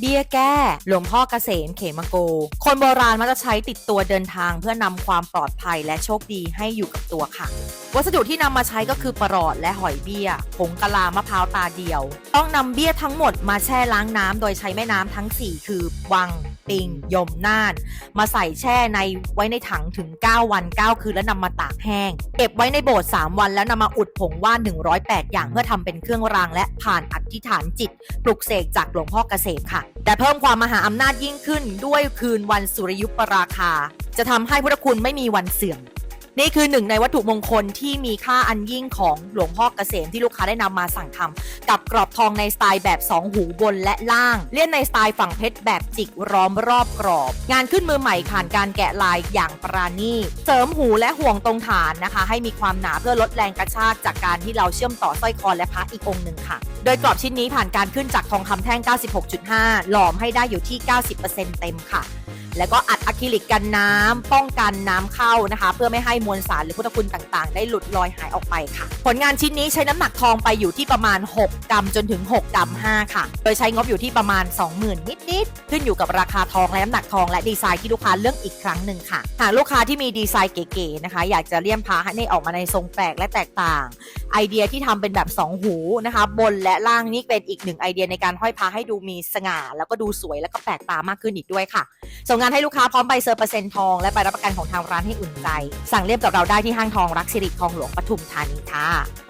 เบี้ยแก้ หลวงพ่อเกษมเขมโก คนโบราณมักจะใช้ติดตัวเดินทางเพื่อนำความปลอดภัยและโชคดีให้อยู่กับตัวค่ะ วัสดุที่นำมาใช้ก็คือประหลอดและหอยเบี้ย ผงกะลามะพร้าวตาเดียว ต้องนำเบี้ยทั้งหมดมาแช่ล้างน้ำโดยใช้แม่น้ำทั้ง 4 คือ วังปิงยมน่าน มาใส่แช่ในไว้ในถังถึง 9 วัน 9 คืน แล้วนำมาตากแห้ง เก็บไว้ในโบสถ์3วันแล้วนำมาอุดผงว่าน 108 อย่างเพื่อทำเป็นเครื่องรางและผ่านอธิษฐานจิต ปลุกเสกจากหลวงพ่อเกษมค่ะ แต่เพิ่มความมหาอำนาจยิ่งขึ้นด้วยคืนวันสุริยุปราคา จะทำให้พุทธคุณไม่มีวันเสื่อม นี่คือหนึ่งในวัตถุมงคลที่มีค่าอันยิ่งของหลวงพ่อเกษมที่ลูกค้าได้นำมาสั่งทำกับกรอบทองในสไตล์แบบ 2 หูบนและล่าง เลี่ยนในสไตล์ฝั่งเพชรแบบจิกร้อมรอบกรอบ งานขึ้นมือใหม่ผ่านการแกะลายอย่างปราณีตเสริมหูและห่วงตรงฐานนะคะ ให้มีความหนาเพื่อลดแรงกระชากจากการที่เราเชื่อมต่อสร้อยคอและพระอีกองค์หนึ่งค่ะโดยกรอบชิ้นนี้ผ่านการขึ้นจากทองคำแท่ง 96.5 หลอมให้ได้อยู่ที่ 90%เต็มค่ะ แล้วก็อัดอะคริลิกกันน้ำป้องกันน้ำเข้านะคะ เพื่อไม่ให้มวลสารหรือพุทธคุณต่างๆ ได้หลุดลอยหายออกไปค่ะ ผลงานชิ้นนี้ใช้น้ำหนักทองไปอยู่ที่ประมาณ 6 กรัมจนถึง 6 กรัม 5 ค่ะ โดยใช้งบอยู่ที่ประมาณ 20,000 นิดๆ ขึ้นอยู่กับราคาทองและน้ำหนักทองและดีไซน์ที่ลูกค้าเลือกอีกครั้งหนึ่งค่ะ หากลูกค้าที่มีดีไซน์เก๋ๆนะคะ อยากจะเลี่ยมพาให้ออกมาในทรงแปลกและแตกต่าง ไอเดียที่ทำเป็นแบบ 2 หูนะคะ บนและล่างนี่เป็นอีกหนึ่งไอเดียในการห้อยพาให้ดูมีสง่า แล้วก็ดูสวยแล้วก็แปลกตามากขึ้นอีกด้วยค่ะ ส่งงานให้ลูกค้าพร้อมใบเซอร์เปอร์เซ็นต์ทองและใบรับประกันของทางร้านให้อุ่นใจ สั่งเรียบกับเราได้ที่ห้างทองรักสิริทองหลวงปทุมธานีค่ะ